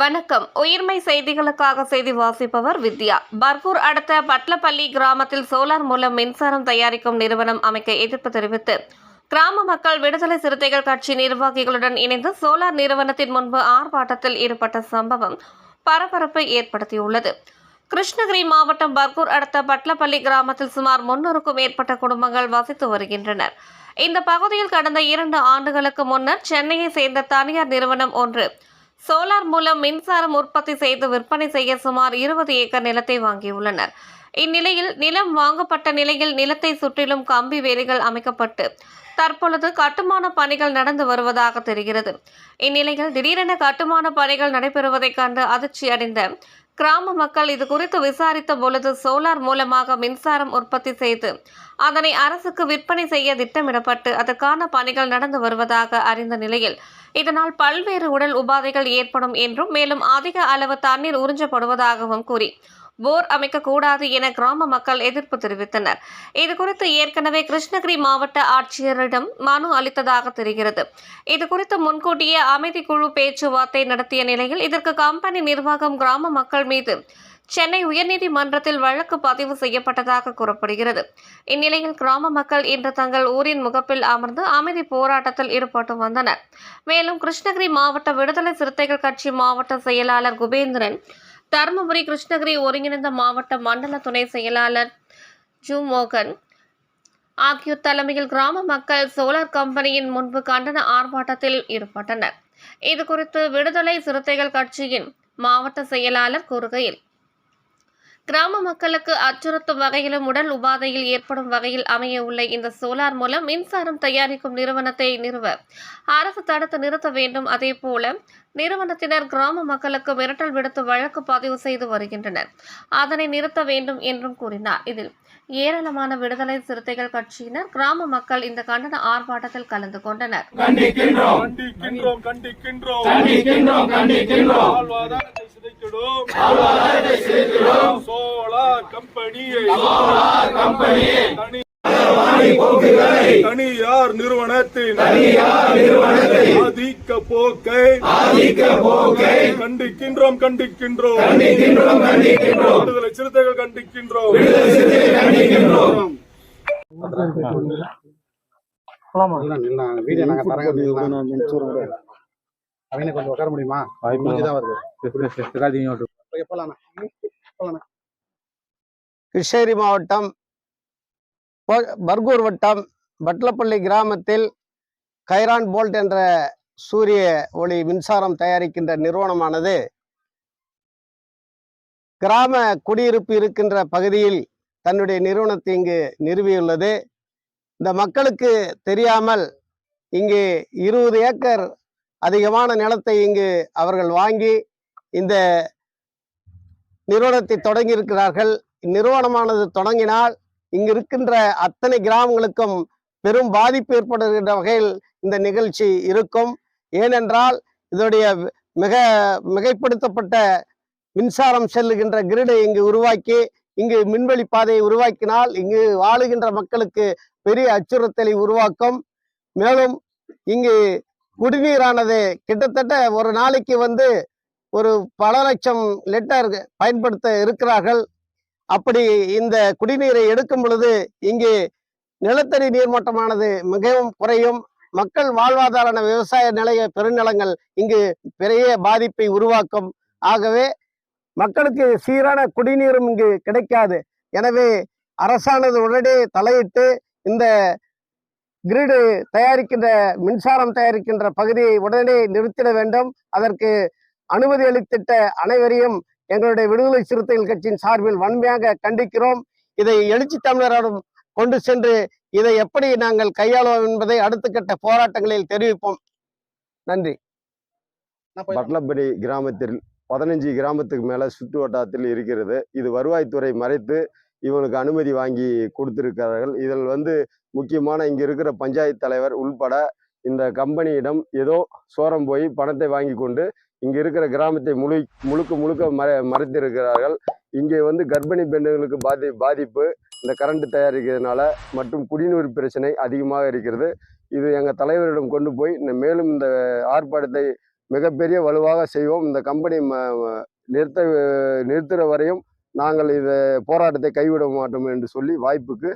வணக்கம். உயிர்மை செய்திகளுக்காக செய்தி வாசிப்பவர் வித்யா. பர்கூர் அடுத்த பட்லப்பள்ளி கிராமத்தில் சோலார் மூலம் மின்சாரம் தயாரிக்கும் நிறுவனம் அமைக்க எதிர்ப்பு தெரிவித்து கிராம மக்கள் விடுதலை சிறுத்தைகள் கட்சி நிர்வாகிகளுடன் இணைந்து சோலார் நிறுவனத்தின் முன்பு ஆர்ப்பாட்டத்தில் ஈடுபட்ட சம்பவம் பரபரப்பை ஏற்படுத்தியுள்ளது. கிருஷ்ணகிரி மாவட்டம் பர்கூர் அடுத்த பட்லப்பள்ளி கிராமத்தில் சுமார் முன்னூறுக்கும் மேற்பட்ட குடும்பங்கள் வசித்து வருகின்றனர். இந்த பகுதியில் கடந்த இரண்டு ஆண்டுகளுக்கு முன்னர் சென்னையை சேர்ந்த தனியார் நிறுவனம் ஒன்று சோலார் மூலம் மின்சாரம் உற்பத்தி செய்து விற்பனை செய்ய சுமார் இருபது ஏக்கர் நிலத்தை வாங்கியுள்ளனர். இந்நிலையில் நிலம் வாங்கப்பட்ட நிலையில் நிலத்தை சுற்றிலும் கம்பி வேலிகள் அமைக்கப்பட்டு தற்பொழுது கட்டுமான பணிகள் நடந்து வருவதாக தெரிகிறது. இந்நிலையில் திடீரென கட்டுமான பணிகள் நடைபெறுவதைக் கண்டு அதிர்ச்சி அடைந்த கிராம மக்கள் இது குறித்து விசாரித்த பொழுது சோலார் மூலமாக மின்சாரம் உற்பத்தி செய்து அதனை அரசுக்கு விற்பனை செய்ய திட்டமிடப்பட்டு அதற்கான பணிகள் நடந்து வருவதாக அறிந்த நிலையில் இதனால் பல்வேறு உடல் உபாதைகள் ஏற்படும் என்றும் மேலும் அதிக அளவு தண்ணீர் உறிஞ்சப்படுவதாகவும் கூறி போர் அமைக்கக்கூடாது என கிராம மக்கள் எதிர்ப்பு தெரிவித்தனர். இது குறித்து ஏற்கனவே கிருஷ்ணகிரி மாவட்ட ஆட்சியரிடம் மனு அளித்ததாக தெரிகிறது. இது குறித்து முன்கூட்டியே அமைதி குழு பேச்சுவார்த்தை நடத்திய நிலையில் இதற்கு கம்பெனி நிர்வாகம் கிராம மக்கள் மீது சென்னை உயர்நீதிமன்றத்தில் வழக்கு பதிவு செய்யப்பட்டதாக கூறப்படுகிறது. இந்நிலையில் கிராம மக்கள் இன்று தங்கள் ஊரின் முகப்பில் அமர்ந்து அமைதி போராட்டத்தில் ஈடுபட்டு வந்தனர். மேலும் கிருஷ்ணகிரி மாவட்ட விடுதலை சிறுத்தைகள் கட்சி மாவட்ட செயலாளர் குபேந்திரன் தருமபுரி கிருஷ்ணகிரி ஒருங்கிணைந்த மாவட்ட மண்டல துணை செயலாளர் ஜூ மோகன் ஆகியோர் தலைமையில் கிராம மக்கள் சோலார் கம்பெனியின் முன்பு கண்டன ஆர்ப்பாட்டத்தில் ஈடுபட்டனர். இது குறித்து விடுதலை சிறுத்தைகள் கட்சியின் மாவட்ட செயலாளர் கூறுகையில் கிராம மக்களுக்கு அச்சுறுத்தும் வகையிலும் உடல் உபாதையில் ஏற்படும் வகையில் அமைய உள்ள இந்த சோலார் மூலம் மின்சாரம் தயாரிக்கும் நிறுவனத்தை நிறுவ அரசு தடுத்து நிறுத்த வேண்டும். அதேபோல நிறுவனத்தினர் கிராம மக்களுக்கு மிரட்டல் விடுத்து வழக்கு பதிவு செய்து வருகின்றனர். அதனை நிறுத்த வேண்டும் என்றும் கூறினார். இதில் ஏராளமான விடுதலை சிறுத்தைகள் கட்சியினர் கிராம மக்கள் இந்த கண்டன ஆர்ப்பாட்டத்தில் கலந்து கொண்டனர். சிதைத்திடும் சோலார் கம்பெனியை. கம்பெனியை. தனியார் நிறுவனத்தின் ஆதிக்க போக்கை கண்டிக்கின்றோம் கண்டிக்கின்றோம். கண்டிக்கின்றோம் கண்டிக்கின்றோம். விடுதலை சிறுத்தைகள் கண்டிக்கின்றோம். வீடியோ நாங்க தரங்க? அவங்க கொஞ்சம் உட்கார முடியுமா? வருது. கிருஷ்ணகிரி மாவட்டம் பர்கூர் வட்டம் பட்லப்பள்ளி கிராமத்தில் கைரான் போல்ட் என்ற சூரிய ஒளி மின்சாரம் தயாரிக்கின்ற நிறுவனமானது கிராம குடியிருப்பு இருக்கின்ற பகுதியில் தன்னுடைய நிறுவனத்தை இங்கு நிறுவியுள்ளது. இந்த மக்களுக்கு தெரியாமல் இங்கு இருபது ஏக்கர் அதிகமான நிலத்தை இங்கு அவர்கள் வாங்கி இந்த நிறுவனத்தை தொடங்கியிருக்கிறார்கள். இந்நிறுவனமானது தொடங்கினால் இங்கு இருக்கின்ற அத்தனை கிராமங்களுக்கும் பெரும் பாதிப்பு ஏற்படுகின்ற வகையில் இந்த நிகழ்ச்சி இருக்கும். ஏனென்றால் இதனுடைய மிக மிகைப்படுத்தப்பட்ட மின்சாரம் செல்லுகின்ற கிரிடை இங்கு உருவாக்கி இங்கு மின்வெளி பாதையை உருவாக்கினால் இங்கு வாழுகின்ற மக்களுக்கு பெரிய அச்சுறுத்தலை உருவாக்கும். மேலும் இங்கு குடிநீரானது கிட்டத்தட்ட ஒரு நாளைக்கு வந்து ஒரு பல லட்சம் லிட்டர் பயன்படுத்த இருக்கிறார்கள். அப்படி இந்த குடிநீரை எடுக்கும் பொழுது இங்கே நிலத்தடி நீர்மட்டமானது மிகவும் குறையும். மக்கள் வாழ்வாதார விவசாய நிலைய பெருநிலங்கள் இங்கு பெரிய பாதிப்பை உருவாக்கும். ஆகவே மக்களுக்கு சீரான குடிநீரும் இங்கு கிடைக்காது. எனவே அரசானது உடனே தலையிட்டு இந்த கிரிடு தயாரிக்கின்ற மின்சாரம் தயாரிக்கின்ற பகுதியை உடனே நிறுத்திட வேண்டும். அதற்கு அனுமதி அளித்திட்ட அனைவரையும் எங்களுடைய விடுதலை சிறுத்தைகள் கட்சியின் சார்பில் வன்மையாக கண்டிக்கிறோம். இதை எழுச்சி தமிழரிடம் கொண்டு சென்று இதை எப்படி நாங்கள் கையாளுவோம் என்பதை அடுத்த கட்ட போராட்டங்களில் தெரிவிப்போம். நன்றி. பட்லப்படி கிராமத்தில் பதினஞ்சு கிராமத்துக்கு மேலே சுற்று வட்டாரத்தில் இருக்கிறது. இது வருவாய்த்துறை மறைத்து இவனுக்கு அனுமதி வாங்கி கொடுத்திருக்கிறார்கள். இதில் வந்து முக்கியமான இங்கே இருக்கிற பஞ்சாயத்து தலைவர் உள்பட இந்த கம்பெனியிடம் ஏதோ சோரம் போய் பணத்தை வாங்கி கொண்டு இங்கே இருக்கிற கிராமத்தை முழு முழுக்க முழுக்க மறை மறைத்திருக்கிறார்கள். இங்கே வந்து கர்ப்பிணி பெண்களுக்கு பாதி பாதிப்பு இந்த கரண்ட் தயாரிக்கிறதுனால மற்றும் குடிநீர் பிரச்சனை அதிகமாக இருக்கிறது. இது எங்கள் தலைவரிடம் கொண்டு போய் மேலும் இந்த ஆர்ப்பாட்டத்தை மிகப்பெரிய வலுவாக செய்வோம். இந்த கம்பெனி ம- நிறுத்த நிறுத்துகிற வரையும் நாங்கள் இதை போராட்டத்தை கைவிட மாட்டோம் என்று சொல்லி வாய்ப்புக்கு